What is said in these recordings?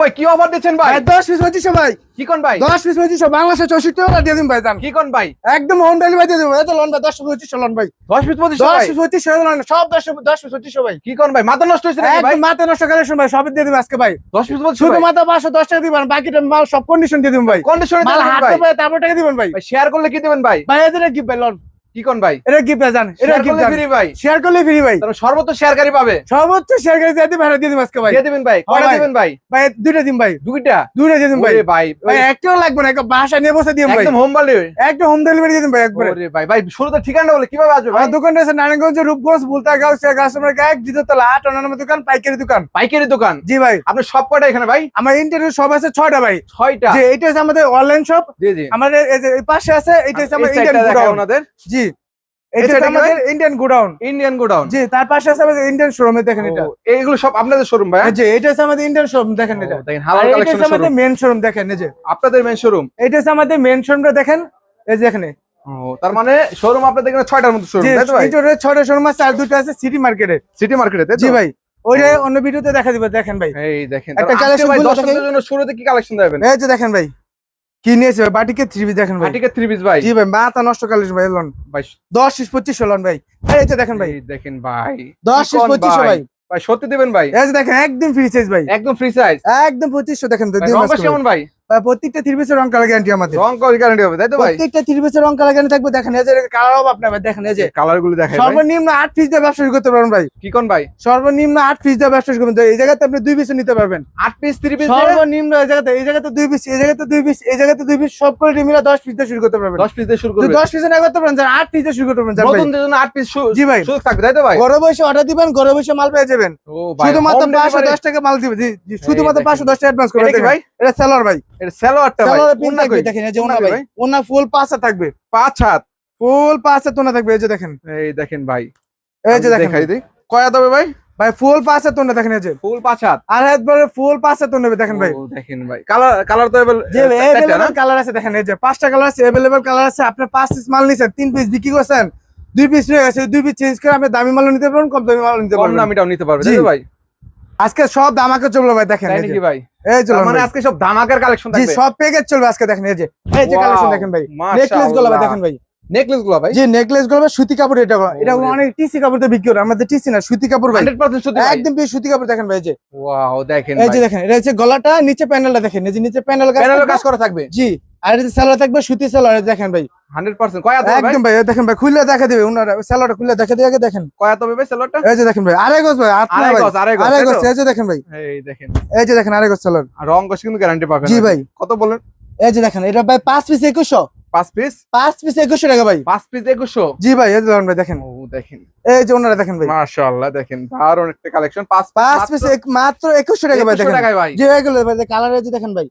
ভাই কি অফার দিচ্ছেন ভাই? ভাই দশ পিস ভাই। কি কোন ভাই? দশ পিস পঁচিশশো বাংলাদেশে চৌষট্টি টাকা দিয়ে দিন ভাই দাম। কি কোন ভাই? একদম হোম ডেলিভারি দিয়ে দেবো। এত লোন ভাই পিস লোন ভাই। পিস পিস লোন সব পিস ভাই। কি কোন ভাই? মাথা নষ্ট নাকি ভাই? একদম মাথা নষ্ট কালেকশন ভাই সবই দিয়ে দিবো আজকে ভাই। দশ পিস পঁচিশ শুধু টাকা দিবেন বাকিটা মাল সব কন্ডিশন দিয়ে দিবেন ভাই। কন্ডিশনে মাল ভাই হাতে পাই তারপর টাকা দিবেন ভাই। ভাই শেয়ার করলে কি দেবেন ভাই? ভাই এদের গিফট ভাই লোন কি কোন ভাই? এটা গিফট জান এটা শেয়ার ফ্রি ভাই। শেয়ার করলে ফ্রি ভাই। তাহলে সর্বোচ্চ শেয়ারকারী পাবে। সর্বোচ্চ শেয়ার করে দিয়ে দিয়ে দিবেন আজকে ভাই। দিয়ে দিবেন ভাই। কয়টা দিবেন ভাই? ভাই দুইটা দিন ভাই। দুইটা? দুইটা দিয়ে দিন ভাই। ভাই ভাই একটাও লাগবে না একটা বাসা নিয়ে বসে দিন ভাই। একদম হোম ভ্যালু একদম হোম ডেলিভারি দিয়ে দিন ভাই একবারে। ওরে ভাই ভাই শুরুতে ঠিকানা বলে কীভাবে আসবে আমার দোকানটা আছে নারায়ণগঞ্জ রূপগঞ্জ দ্বিতীয়তলা আট অন্যান্য দোকান পাইকারি দোকান। পাইকারি দোকান? জি ভাই। আপনার সব কয়টা এখানে ভাই? আমার ইন্টারভিউ সব আছে ছয়টা ভাই। ছয়টা? যে এইটা আছে আমাদের অনলাইন শপ জি জি। আমাদের এই পাশে আছে এইটা হচ্ছে আমাদের ওনাদের জি এই এইটা side হচ্ছে এ কি আমাদের ইন্ডিয়ান গোডাউন ইন্ডিয়ান গোডাউন জি তার পাশে আছে আমাদের ইন্ডিয়ান শোরুমে দেখেন এটা। এইগুলো সব আপনাদের শোরুম ভাই জি এটা হচ্ছে আমাদের ইন্ডিয়ান শোরুম দেখেন এটা। দেখেন হালাল কালেকশন হচ্ছে আমাদের মেন শোরুম দেখেন এই যে। আপনাদের মেন শোরুম এটা হচ্ছে আমাদের মেন শোরুমটা দেখেন এই যে এখানে। তার মানে শোরুম আপনাদের এখানে ছয়টার মতো শোরুম তাই তো ভাই? শোরুম আছে আর দুটো আছে সিটি মার্কেটে সিটি মার্কেটে তাই জি ভাই। ওইটা অন্য ভিডিওতে দেখা দিবে দেখেন ভাই। এই দেখেন একটা কালেকশন। জন্য শুরুতে কি কালেকশন দেবেন? এই যে দেখেন ভাই। কি নিয়েছে ভাই? বাটিকে থ্রি পিস দেখেন ভাই। বাটিকে থ্রি পিস ভাই। জি ভাই মাথা নষ্ট করলেন ভাই লন ভাই দশ পিস পঁচিশশো লন ভাই। এই যে দেখেন ভাই। দেখেন ভাই দশ পিস পঁচিশশো ভাই? ভাই। সত্যি দিবেন ভাই? এই যে দেখেন একদম ফ্রি সাইজ ভাই। একদম ফ্রি সাইজ একদম পঁচিশশো দেখেন কেমন ভাই, প্রত্যেকটা থ্রি পিসের রং কালার গ্যারান্টি আমাদের। রং কল গ্যারান্টি হবে তাই তো ভাই? প্রত্যেকটা থ্রি পিসের রং কালার গ্যারান্টি থাকবে। দেখেন এই যে কালার হবে আপনার ভাই দেখেন এই যে। কালারগুলো ভাই। সর্বনিম্ন আট পিস দিয়ে ব্যবসা শুরু করতে পারবেন ভাই। কি কোন ভাই? সর্বনিম্ন আট পিস দিয়ে ব্যবসা শুরু করবেন এই জায়গাতে আপনি দুই পিসও নিতে পারবেন। আট পিস থ্রি পিস সর্বনিম্ন এই জায়গাতে এই জায়গাতে দুই পিস এই জায়গাতে দুই পিস এই জায়গাতে দুই পিস সব করে মিলে দশ পিস দিয়ে শুরু করতে পারবেন। দশ পিস দিয়ে শুরু যদি করবে দশ পিসে না করতে পারেন আট পিস দিয়ে শুরু করতে পারবেন। নতুনদের জন্য আট পিস জি ভাই। সুযোগ থাকবে তাই তো ভাই? ঘরে বসে অর্ডার দিবেন ঘরে বসে মাল পেয়ে যাবেন। ও ভাই শুধুমাত্র home পাঁচশো delivery- দশ টাকা মাল দিবে। জি, জি, শুধুমাত্র দেখেন। পাঁচশো দশ টাকা অ্যাডভান্স করবে এটা কি দেখেন। ভাই? এটা সেলর ভাই। এটা সালোয়ারটা ভাই কই? দেখেন এই যে ওন্না ওনা ভাই ওনা ফুল পাঁচে থাকবে। পাঁচ হাত। ফুল পাঁচে তোনা থাকবে এই যে দেখেন। এই দেখেন ভাই। এই যে আমি দেখেন। দেখাই দিই। কয় ভাই? ভাই ফুল পাঁচে দেখেন এই যে। ফুল পাঁচ হাত। আর একবারে ফুল পাঁচে তোনা দেখেন ভাই। দেখেন ভাই। কালার কালার তো কালার আছে দেখেন এই যে পাঁচটা কালার আছে কালার আছে আপনি পাঁচ পিস মাল নিছেন তিন পিস বিক্রি করছেন দুই পিস রয়ে গেছে দুই পিস চেঞ্জ করে আপনি দামি মাল নিতে পারবেন কম দামি মাল নিতে কম পারবেন। দামিটাও নিতে তো ভাই? আজকে সব দামাকে চলবে ভাই দেখেন ভাই? এই চলো মানে আজকে সব ধামাকার কালেকশন থাকবে। সব প্যাকেজ চলবে আজকে দেখেন এই যে এই যে কালেকশন দেখেন ভাই। নেকলেসগুলো ভাই দেখেন ভাই। নেকলেসগুলো ভাই? যে নেকলেসগুলো সুতি কাপড় এটা এটা অনেক টিসি কাপড় দিয়ে বিক্রি করে আমাদের টিসি না সুতি কাপড় ভাই। 100% সত্যি একদম পিওর সুতি কাপড় দেখেন ভাই যে। ওয়াও দেখেন এই যে দেখেন এটা হচ্ছে গলাটা নিচে প্যানেলটা দেখেন। এই যে নিচে প্যানেল কাজ প্যানেল থাকবে। কাজ করা থাকবে। জি। আর এই সেলার থাকবে সুতি সেলার দেখেন ভাই। 100% কয় হাত ভাই? একদম ভাই দেখেন ভাই খুলে দেখা দিবে। ওনারা সেলারটা খুলে দেখা দিয়ে আগে দেখেন। কয় ভাই সেলরটা এই যে দেখেন ভাই আড়াই গজ ভাই আড়াই ভাই। গজ আড়াই গজ আড়াই গজ এই যে দেখেন ভাই। এই দেখেন। এই যে দেখেন আড়াই গজ সেলার আর রং কিন্তু গ্যারান্টি পাবেন জি ভাই। কত বলেন? এই যে দেখেন এটা ভাই পাঁচ পিস একুশশো। পাঁচ পিস পাঁচ পিস একুশশো টাকা ভাই। পাঁচ পিস একুশশো? জি ভাই এই ভাই দেখেন। ও দেখেন। এই যে ওনারা দেখেন ভাই। মাশাআল্লাহ দেখেন দারুণ একটা কালেকশন পাঁচ পাঁচ পিস মাত্র একুশশো টাকা ভাই দেখেন। ভাই। যে এগুলো ভাই কালার এই যে দেখেন ভাই।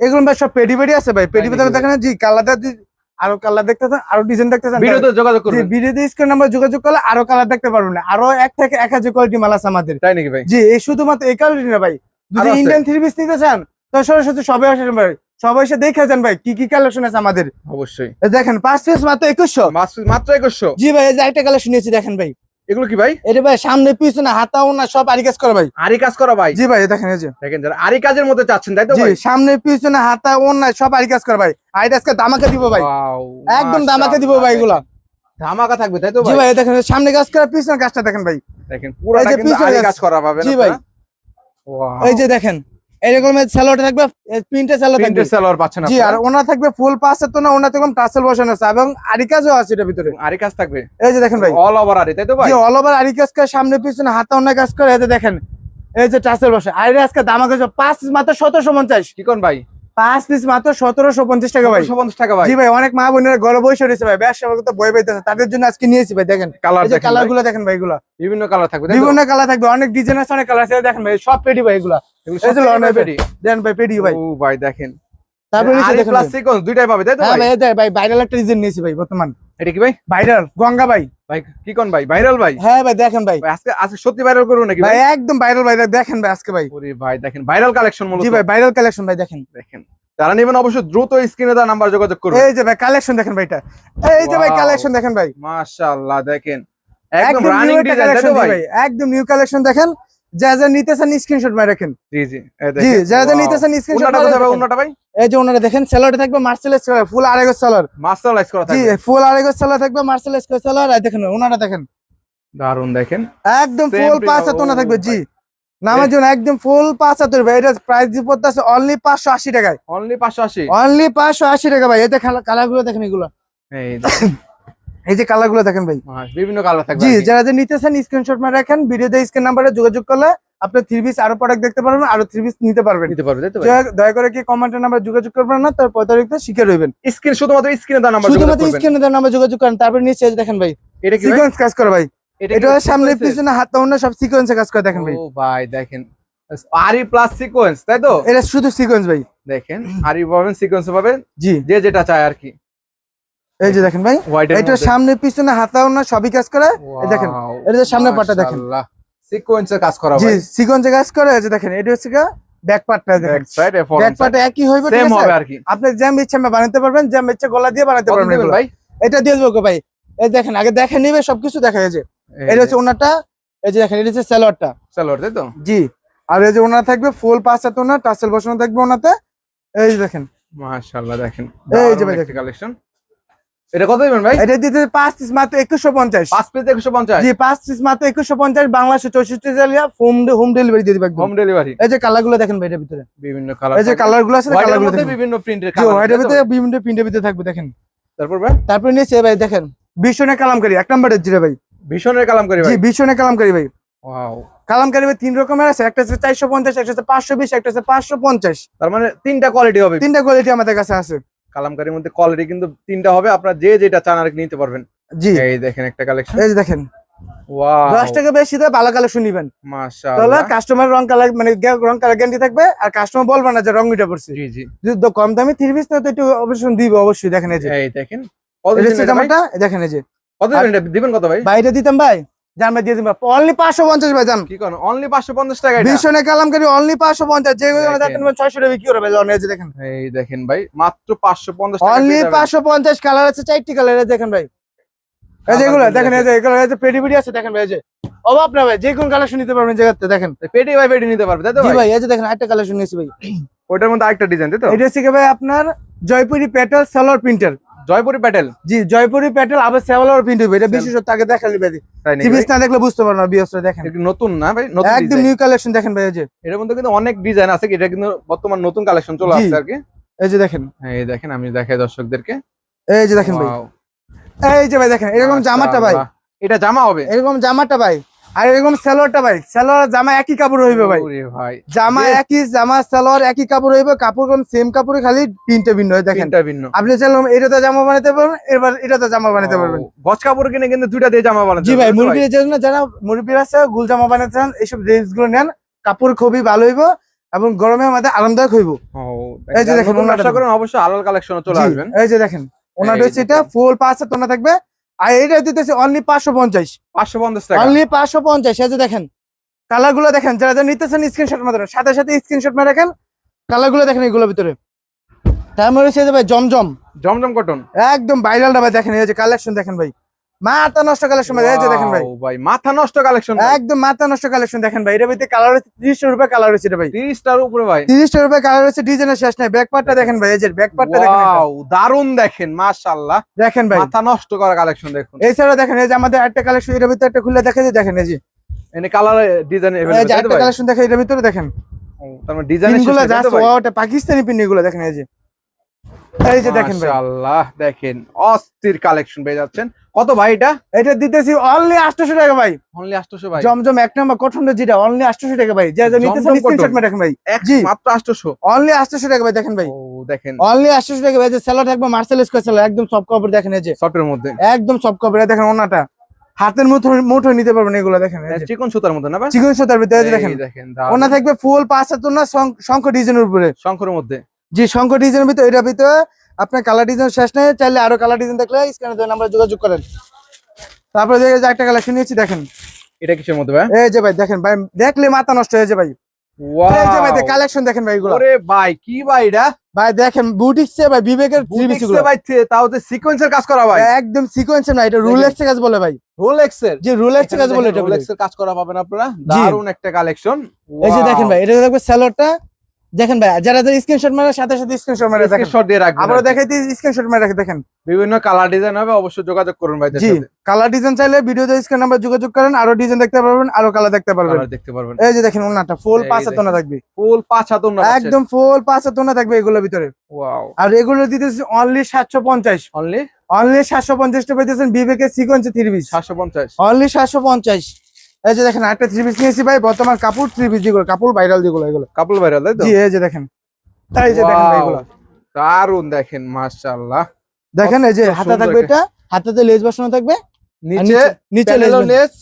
এগুলো ভাই সব পেডি পেডি আছে ভাই। পেডি দেখেন জি কালারটা আরও কালার দেখতেছেন আরও ডিজাইন ভিডিওতে যোগাযোগ করবেন। ভিডিওতে স্ক্রিন নাম্বার যোগাযোগ করলে আরও কালার দেখতে পারবেন। না আরও এক থেকে এক হাজার কোয়ালিটি মাল আছে আমাদের। তাই নাকি ভাই? জি এই শুধুমাত্র এই কোয়ালিটি না ভাই। যদি ইন্ডিয়ান থ্রি পিস নিতে চান তো সরাসরি সবাই আসেন ভাই। সবাই এসে দেখে যান ভাই কি কি কালেকশন আছে আমাদের। অবশ্যই। দেখেন পাঁচ পিস মাত্র একুশশো। মাত্র একুশশো? জি ভাই এই যে একটা কালেকশন নিয়েছি দেখেন ভাই। এগুলো কি ভাই? এটা ভাই সামনে পিছনে হাতাও না সব আরি কাজ করে ভাই। আরি কাজ করা ভাই? জি ভাই দেখেন এই যে। দেখেন যারা আরি কাজের মধ্যে চাচ্ছেন তাই তো ভাই? সামনে পিছনে হাতা অন্যায় সব আরি কাজ করে ভাই। আইটা আজকে দামাকে দিব ভাই। একদম দামাকে দিব ভাই এগুলা। ধামাকা থাকবে তাই তো জি ভাই? দেখেন সামনে কাজ করে পিছনে কাজটা দেখেন ভাই। দেখেন পিছনে কাজ- করা জি ভাই। এই যে দেখেন এরকম স্যালোটা থাকবে প্রিন্টে স্যালো থাকবে। সালোয়ার পাচ্ছেন জি আর ওনা থাকবে ফুল পাঁচের তো না ওনা তো টাসেল বসানো আছে। এবং আরি কাজও আছে এটার ভিতরে। আরি কাজ থাকবে? এই যে দেখেন ভাই। অল ওভার আরি তাই তো ভাই? জি অল ওভার আরি কাজ করে সামনে পিছনে হাতে অন্য কাজ করে এই যে দেখেন। এই যে টাসেল বসে। আরি আজকে দাম আছে পাঁচ মাত্র মাত্র সতেরোশো পঞ্চাশ। কি কোন ভাই? পাঁচ পিস মাত্র সতেরোশো পঞ্চাশ টাকা ভাই। 150 টাকা ভাই। জি ভাই অনেক মা বোনেরা ঘরে বসে রয়েছে ভাই। ব্যবসা করতে বই পাইতেছে। তাদের জন্য আজকে নিয়েছি ভাই দেখেন। কালার দেখেন কালারগুলো দেখেন ভাই এগুলা। বিভিন্ন কালার থাকবে বিভিন্ন কালার থাকবে। অনেক ডিজাইন আছে অনেক কালার আছে। দেখেন ভাই সব পেডি ভাই এগুলা। দেন ভাই পেডি ভাই। ও ভাই দেখেন। তারপরে দেখেন দুইটাই পাবে তাই তো হ্যাঁ ভাই? ভাইরাল একটা ডিজাইন নিয়েছি ভাই বর্তমান। এটা কি ভাই? ভাইরাল গঙ্গা ভাই। ভাই কি কোন ভাই? ভাইরাল ভাই? হ্যাঁ ভাই দেখেন ভাই। ভাই আজকে আজকে সত্যি ভাইরাল করব নাকি ভাই একদম ভাইরাল ভাই দেখেন ভাই আজকে ভাই। ওরে ভাই দেখেন ভাইরাল কালেকশন মূলত। জি ভাই ভাইরাল কালেকশন ভাই দেখেন। দেখেন যারা নেবেন অবশ্যই দ্রুত স্ক্রিনে দেওয়া নাম্বার যোগাযোগ করবেন এই যে ভাই কালেকশন দেখেন ভাই এটা। এই যে ভাই কালেকশন দেখেন ভাই। মাশাআল্লাহ দেখেন। একদম রানিং ডিজাইন ভাই? একদম নিউ কালেকশন দেখেন। যা যা নিতেছেন স্ক্রিনশট মারে রাখেন। জি জি জি দেখেন। যা যা নিতেছেন স্ক্রিনশট কোথায় ভাই? এই যে ওনারা দেখেন সেলারটা থাকবে মার্সেলেস কালার ফুল আড়াইগো সেলার মাস্টারাইজ করা জি থাকবে। ফুল আড়াইগো সেলার থাকবে মার্সেলেস সেলার আর দেখেন ওনারা দেখেন। দারুণ দেখেন। একদম ফুল পাঁচ হাত ওনা থাকবে। জি। নামের জন্য একদম ফুল পাঁচ হাতের ভাই এটা প্রাইস দিয়ে পড়তে আছে অনলি পাঁচশো আশি টাকায়। অনলি 580 অনলি পাঁচশো আশি টাকা ভাই এতে কালারগুলো দেখেন এগুলো। এই এই যে কালারগুলো দেখেন ভাই। বিভিন্ন কালার থাকবে জি যারা যে নিতেছেন স্ক্রিনশট মারে রাখেন ভিডিওতে স্ক্রিন নাম্বারে যোগাযোগ করলে আপনি থ্রি পিস আরও প্রোডাক্ট দেখতে পারবেন আরও থ্রি পিস নিতে পারবেন। নিতে পারবে তাই তো ভাই দয়া- করে কি কমেন্টের নাম্বার যোগাযোগ করবেন না তার প্রতারিত শিখে রইবেন। স্ক্রিন শুধুমাত্র স্ক্রিনে দাও নাম্বার যোগাযোগ শুধুমাত্র স্ক্রিনে দেওয়ার নাম্বার যোগাযোগ করেন তারপর নিচে দেখেন ভাই এটা কি সিকোয়েন্স কাজ করে ভাই। এটা সামনে পিছনে হাত অন্য সব সিকোয়েন্সে কাজ করে দেখেন ভাই। ও ভাই দেখেন। আরি প্লাস সিকোয়েন্স তাই তো? এটা শুধু সিকোয়েন্স ভাই। দেখেন আরি পাবেন সিকোয়েন্স পাবেন। জি। যে যেটা চায় আর কি। এই যে দেখেন ভাই এটা সামনে পিছনে হাতা অন্য সবই কাজ করে এই দেখেন। এটা সামনে পাটটা দেখেন। সিকোয়েন্সের কাজ করা জি ভাই। সিকোয়েন্সে কাজ করে যে দেখেন এটা হচ্ছে ব্যাক পার্টটা দেখেন। ব্যাক সাইড এ ব্যাক পার্টে একই হইবে সেম হবে আর কি। আপনি জ্যাম ইচ্ছা বানাতে পারবেন জ্যাম ইচ্ছা গলা দিয়ে বানাতে পারবেন ভাই? এটা দিয়ে দেবো গো ভাই। এই দেখেন আগে দেখে নিবে সবকিছু দেখা যাচ্ছে এটা হচ্ছে ওনারটা এই যে দেখেন এটা হচ্ছে স্যালোয়ারটা সালোয়ার তাই তো? জি। আর এই যে ওনার থাকবে ফুল পাঁচ হাত ওনার টাসেল বসানো থাকবে ওনাতে। এই যে দেখেন। মাশাআল্লাহ দেখেন। এই যে ভাই দেখেন। কালেকশন এটা কত দিবেন ভাই? এটা দিতে পাঁচ পিস মাত্র একুশশো পঞ্চাশ। পাঁচ পিস 150 জি পাঁচ পিস মাত্র একুশশো পঞ্চাশ বাংলাদেশে চৌষট্টি জেলা হোম হোম ডেলিভারি দিয়ে দিবে হোম ডেলিভারি এই যে কালারগুলো দেখেন ভাই এটার ভিতরে। বিভিন্ন কালার এই যে কালারগুলো আছে কালার কালারগুলো বিভিন্ন প্রিন্টের কালার ভিতরে বিভিন্ন প্রিন্টের ভিতরে থাকবে দেখেন। তারপর ভাই? তারপরে নিচে ভাই দেখেন ভীষণে কালামকারী এক নম্বরের জিরে ভাই। ভীষণের কালাম করি জি ভাই ভীষণে কালামকারী ভাই। ওয়াও কালামকারী ভাই তিন রকমের আছে একটা হচ্ছে চারশো পঞ্চাশ একটা হচ্ছে পাঁচশো বিশ একটা হচ্ছে পাঁচশো পঞ্চাশ। তার মানে তিনটা কোয়ালিটি হবে। তিনটা কোয়ালিটি আমাদের কাছে আছে। কালামকারীর মধ্যে কোয়ালিটি কিন্তু তিনটা হবে। আপনারা যে যেটা চান আর নিতে পারবেন। জি। এই দেখেন একটা কালেকশন এই দেখেন। ওয়াও দশ টাকা বেশি দেয় ভালো কালেকশন নিবেন। তাহলে কাস্টমার রং কালার মানে রং কালার গ্যারান্টি থাকবে আর কাস্টমার বলবে না যে রং উঠে পড়ছে। জি জি। যদি কম দামি থ্রি পিস তো একটু অবশ্যই দিব অবশ্যই দেখেন এই যে। এই দেখেন। এটা এটা দেখেন এই যে। এটা? দিবেন কত ভাই? বাইরে দিতাম ভাই জান দিয়ে অনলি পাঁচশো পঞ্চাশ ভাই জান। কি কোন? অনলি 550 টাকা এটা? ভীষণে কালামকারী অনলি পাঁচশো পঞ্চাশ। যে টাকা বিক্রি এই দেখেন। এই দেখেন ভাই মাত্র 550 টাকা অনলি পেয়ে যাবেন। পাঁচশো পঞ্চাশ কালার আছে চারটি কালার দেখেন ভাই। এই যে এগুলো দেখেন এই যে এগুলো এই যে পেডি পেডি আছে দেখেন ভাই এই যে। না ভাই যে কোন কালেকশন নিতে পারবেন জায়গাতে দেখেন। ভাই পেটি নিতে পারবে তাই তো ভাই? ভাই এই যে দেখেন একটা কালেকশন নিয়েছি ভাই। ওটার মধ্যে আরেকটা ডিজাইন তাই তো? এটা হচ্ছে ভাই আপনার জয়পুরি প্যাটেল সালোয়ার প্রিন্টার জয়পুরি প্যাটেল? জি জয়পুরি প্যাটেল আবার সালোয়ার প্রিন্ট হবে এটা বিশেষত আগে দেখালি ভাই। টিভিস না দেখলে বুঝতে পারবেন না বিয়সটা দেখেন। নতুন না ভাই? নতুন একদম নিউ কালেকশন দেখেন ভাই এই যে। এর মধ্যে কিন্তু অনেক ডিজাইন আছে এটা কিন্তু বর্তমান নতুন কালেকশন চলে আসছে আর কি। এই যে দেখেন। হ্যাঁ এই দেখেন আমি দেখাই দর্শকদেরকে। এই যে দেখেন ভাই। এই যে ভাই দেখেন এরকম জামাটা ভাই। এটা জামা হবে? এরকম জামাটা ভাই। আর এরকম সালোয়ারটা ভাই সালোয়ার জামা একই কাপড় হইবে ভাই। জামা একই জামা সালোয়ার একই কাপড় হইবে কাপড় কোন সেম কাপড়ে খালি তিনটে ভিন্ন হয় দেখেন। ভিন্ন। আপনি চাইলে এটাতে জামা বানাতে পারবেন এবার এটাতে জামা বানাতে পারবেন। গজ কাপড় কিনে কিন্তু দুইটা দিয়ে জামা বানাতে জি ভাই মুরগির জন্য যারা মুরগির আছে গুল জামা বানাতে চান এইসব ড্রেসগুলো নেন কাপড় খুবই ভালো হইব এবং গরমের মধ্যে আরামদায়ক হইব। এই যে দেখেন, অবশ্যই আলাল কালেকশনে চলে আসবেন। এই যে দেখেন ওনার হচ্ছে এটা ফুল পাঁচ হাত ওনা থাকবে আর এটা দিতেছে অনলি পাঁচশো পঞ্চাশ। পাঁচশো পঞ্চাশ টাকা। অনলি পাঁচশো পঞ্চাশ এই যে দেখেন কালারগুলো দেখেন যারা যারা নিতেছেন স্ক্রিনশট মারেন সাথে সাথে স্ক্রিনশট মেরে রাখেন কালারগুলো দেখেন এগুলোর ভিতরে। তারপরে সে ভাই জমজম। জমজম কটন একদম ভাইরালটা ভাই দেখেন এই যে কালেকশন দেখেন ভাই। মাথা নষ্ট কালেকশন ভাই এই যে দেখেন ভাই। Wow, ভাই মাথা নষ্ট কালেকশন একদম মাথা নষ্ট কালেকশন দেখেন ভাই এটা ভিতরে কালার হচ্ছে তিরিশটা রুপে কালার এটা ভাই। তিরিশটার উপরে ভাই। তিরিশটা রুপে কালার হচ্ছে ডিজাইনের শেষ নাই ব্যাক পার্টটা দেখেন ভাই এই যে ব্যাক পার্টটা দেখেন। Wow, দারুণ দেখেন মাশাআল্লাহ। দেখেন ভাই। মাথা নষ্ট করা কালেকশন দেখুন। এছাড়া দেখেন এই যে আমাদের একটা কালেকশন এর ভিতরে একটা খুলে দেখে যে দেখেন এই যে। এনে কালার ডিজাইন এই যে একটা কালেকশন দেখে এটার ভিতরে দেখেন। তার মানে ডিজাইন জাস্ট ওটা পাকিস্তানি পিন এগুলো দেখেন এই যে। এই যে দেখেন ভাই। মাশাআল্লাহ দেখেন অস্থির কালেকশন পেয়ে যাচ্ছেন। কত ভাই এটা? এটা দিতেছি অনলি 800 টাকা ভাই। অনলি 800 ভাই। জমজম এক নম্বর কটনের যেটা অনলি 800 টাকা ভাই। যা যা নিতেছেন স্ক্রিনশট ভাই। জি। মাত্র 800 অনলি 800 টাকা ভাই দেখেন ভাই। ও দেখেন। অনলি 800 টাকা ভাই যে সেলার থাকবে মার্সেল স্কোয়ার সেলার একদম সফট কভার দেখেন এই যে। সফটের মধ্যে। একদম সফট কভার দেখেন ওনাটা। হাতের মুঠো মুঠো নিতে পারবেন এগুলো দেখেন চিকন সুতার মধ্যে না চিকন সুতার ভিতরে দেখেন। দেখেন ওনা থাকবে ফুল পাঁচ হাত না শঙ্খ ডিজাইনের উপরে। শঙ্করের মধ্যে। জি শঙ্খ ডিজাইনের ভিতরে এটার ভিতরে আপনার কালার ডিজাইন শেষ নেই চাইলে আরও কালার ডিজাইন দেখলে স্ক্রিনে দেন আমরা যোগাযোগ করেন। তারপরে যে যে একটা কালেকশন নিয়েছি দেখেন। এটা কিসের মধ্যে ভাই? এই যে ভাই দেখেন ভাই দেখলে মাথা নষ্ট হয়ে যায় ভাই। এই যে ভাই কালেকশন দেখেন ভাই এগুলো। ভাই কি ভাই এটা? ভাই দেখেন বুটিক্সে ভাই বিবেকের বুটিক্সে ভাই তাও তো সিকোয়েন্সের কাজ করা ভাই। একদম সিকোয়েন্সে না এটা। রুলেক্সের কাজ বলে ভাই। রোলেক্সের যে রুলেক্সের কাজ বলে এটা। রোলেক্সের কাজ করা পাবেন আপনারা। দারুণ একটা কালেকশন এই যে দেখেন ভাই এটা দেখবে স্যালোডটা দেখেন ভাই যারা যারা স্ক্রিনশট মারে সাথে সাথে স্ক্রিনশট মারে দেখেন। শট দিয়ে রাখবেন কি। দেখাইতে স্ক্রিনশট মারে রাখে দেখেন। বিভিন্ন কালার ডিজাইন হবে অবশ্যই যোগাযোগ করুন ভাই জি কালার ডিজাইন চাইলে ভিডিওতে স্ক্রিন নাম্বার যোগাযোগ করেন আরও ডিজাইন দেখতে পারবেন আরও কালার দেখতে পারবেন। দেখতে পারবেন। এই যে দেখেন ওনাটা ফুল পাঁচ দেখেন। হাতনা থাকবে। ফুল পাঁচ হাত একদম ফুল পাঁচ হাতনা থাকবে এগুলোর ভিতরে। ওয়াও আর এগুলো দিতেছি অনলি সাতশো পঞ্চাশ। অনলি অনলি সাতশো পঞ্চাশটা পেতেছেন বিবেকের সিকোয়েন্সে থ্রি পিস 750 অনলি সাতশো পঞ্চাশ। এই যে দেখেন একটা থ্রি পিস নিয়েছি ভাই বর্তমান কাপড় থ্রি পিস যেগুলো কাপড় ভাইরাল যেগুলো এগুলো। কাপল ভাইরাল তাই তো? জি এই যে দেখেন। এই যে দেখেন এগুলো। দারুণ দেখেন মাশাআল্লাহ। দেখেন এই যে হাতে থাকবে এটা হাতাতে লেজ বসানো থাকবে নিচে নিচে-। লেস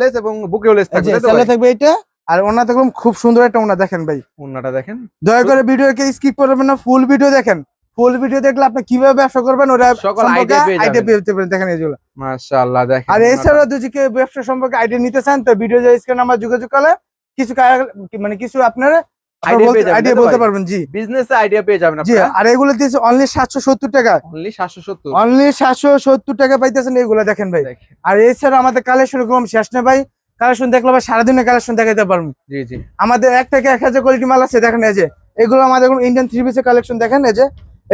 লেস এবং বুকেও লেস থাকবে থাকবে এটা আর ওনা থাকবে খুব সুন্দর একটা ওনা দেখেন ভাই। ওন্নাটা দেখেন। দয়া করে ভিডিওকে স্কিপ করবেন না ফুল ভিডিও দেখেন। ফুল ভিডিও দেখলে আপনি কীভাবে ব্যবসা করবেন ওরা সকল পেয়ে আইডিয়া যাবেন। দেখেন এইগুলো মাশাআল্লাহ দেখেন আর ওন্নাটা। এছাড়াও দুজিকে ব্যবসা সম্পর্কে আইডিয়া নিতে চান তো ভিডিও যে স্ক্রিন নাম্বার যোগাযোগ করলে কিছু মানে কিছু আপনারা আইডিয়া বলতে পারবেন জি। বিজনেসে আইডিয়া পেয়ে যাবেন জি আর এগুলো দিয়েছে অনলি টাকা। অনলি 770 অনলি সাতশো সত্তর টাকা পাইতেছেন এগুলো দেখেন ভাই। আর এছাড়া আমাদের কালেকশন কম শেষ নেই ভাই। কালেকশন দেখলে ভাই সারাদিনের কালেকশন দেখাতে পারব জি জি। আমাদের এক থেকে এক হাজার কোয়ালিটি মাল আছে দেখেন এই যে। এগুলো আমাদের ইন্ডিয়ান থ্রি পিসের কালেকশন দেখেন এই যে।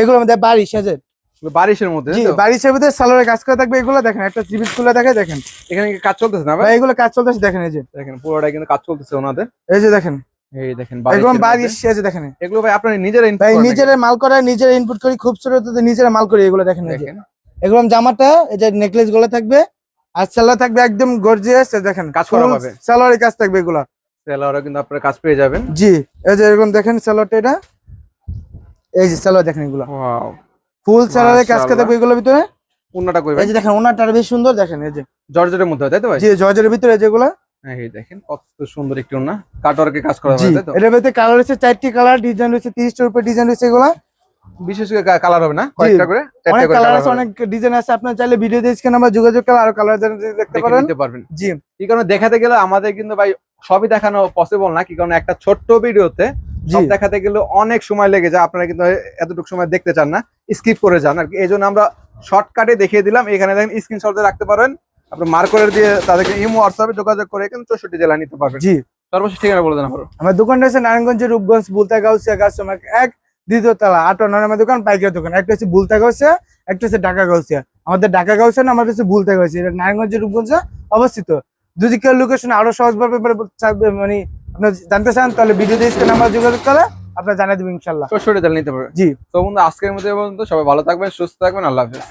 এগুলো আমাদের বাড়ি সেজে বারিশের মধ্যে? সালোয়ারের কাজ করে থাকবে এগুলো দেখেন একটা খুলে দেখে দেখেন। এখানে কাজ চলতেছে না ভাই? ভাই এগুলো কাজ চলতেছে দেখেন এই যে। দেখেন পুরোটা কিন্তু কাজ চলতেছে ওনাদের। এই যে দেখেন। এই দেখেন এগুলো। দেখেন। ভাই আপনারা নিজেরা ইনপুট ভাই নিজেরা মাল করা নিজেরা ইনপুট করি খুব নিজেরা মাল করি এগুলো দেখেন এগুলো জামাটা এই যে নেকলেসগুলো থাকবে আর সালোয়ার থাকবে একদম গর্জিয়াস দেখেন কাজ করা পাবে। সালোয়ারের কাজ থাকবে এগুলো। সেলারও কিন্তু আপনারা কাজ পেয়ে যাবেন। জি এই যে এরকম দেখেন সালোয়ারটা এটা। এই যে সালোয়ার দেখেন এগুলো। ওয়াও ফুল সালোয়ারের কাজ। থাকবে এগুলোর ভিতরে? ওন্নাটা কই এই যে দেখেন ওনাটা বেশ সুন্দর দেখেন এই যে। জর্জেটের মধ্যে হয়, তাই তো ভাই? জি জর্জের ভিতরে যেগুলো। এই দেখেন কত সুন্দর একটি ওন্না। কাটওয়ার্কে কাজ করা হয় তাই তো? এটার ভিতরে কালার হচ্ছে চারটি কালার ডিজাইন হচ্ছে তিরিশটার উপরে ডিজাইন হচ্ছে এগুলো। বিশেষ করে কালার হবে না? কয়েকটা করে? অনেক কালার আছে অনেক ডিজাইন আছে। আপনার চাইলে ভিডিও দিয়ে নাম্বার যোগাযোগ করে আরও কালার দেখতে পারেন। নিতে পারবেন। জি। কি কারণে দেখাতে গেলে আমাদের কিন্তু ভাই সবই দেখানো পসিবল না কি কারণে একটা ছোট্ট ভিডিওতে সব দেখাতে গেলে অনেক সময় লেগে যায়। আপনারা কিন্তু এতটুকু সময় দেখতে চান না স্কিপ করে যান। আর কি এই জন্য আমরা শর্টকাটে দেখিয়ে দিলাম। এখানে দেখেন স্ক্রিনশট রাখতে পারেন। আপনি মার্করের দিয়ে তাদেরকে ইমো হোয়াটসঅ্যাপে যোগাযোগ করে কিন্তু চৌষট্টি জেলা নিতে পারবেন। জি। সর্বশেষ ঠিকানা বলে দেন। আমার দোকানটা হচ্ছে নারায়ণগঞ্জের রূপগঞ্জ বুলতা গাউসিয়া গাছমার্ক এক দ্বিতীয় তলা আট নয় আমার দোকান পাইকারি দোকান। একটা হচ্ছে বুলতা গাউসিয়া একটা হচ্ছে ঢাকা গাউসিয়া আমাদের ঢাকা গাউসিয়া না আমাদের হচ্ছে বুলতা গাউসিয়া এটা নারায়ণগঞ্জের রূপগঞ্জে অবস্থিত। যদি কেউ লোকেশন আরও সহজভাবে মানে আপনার জানতে চান তাহলে ভিডিওতে স্ক্রিন নাম্বার যোগাযোগ করে আপনার জানিয়ে দেবো ইনশাল্লাহ নিতে পারবেন জি। তো বন্ধু আজকের মধ্যে পর্যন্ত। সবাই ভালো থাকবেন সুস্থ থাকবেন আল্লাহ হাফেজ।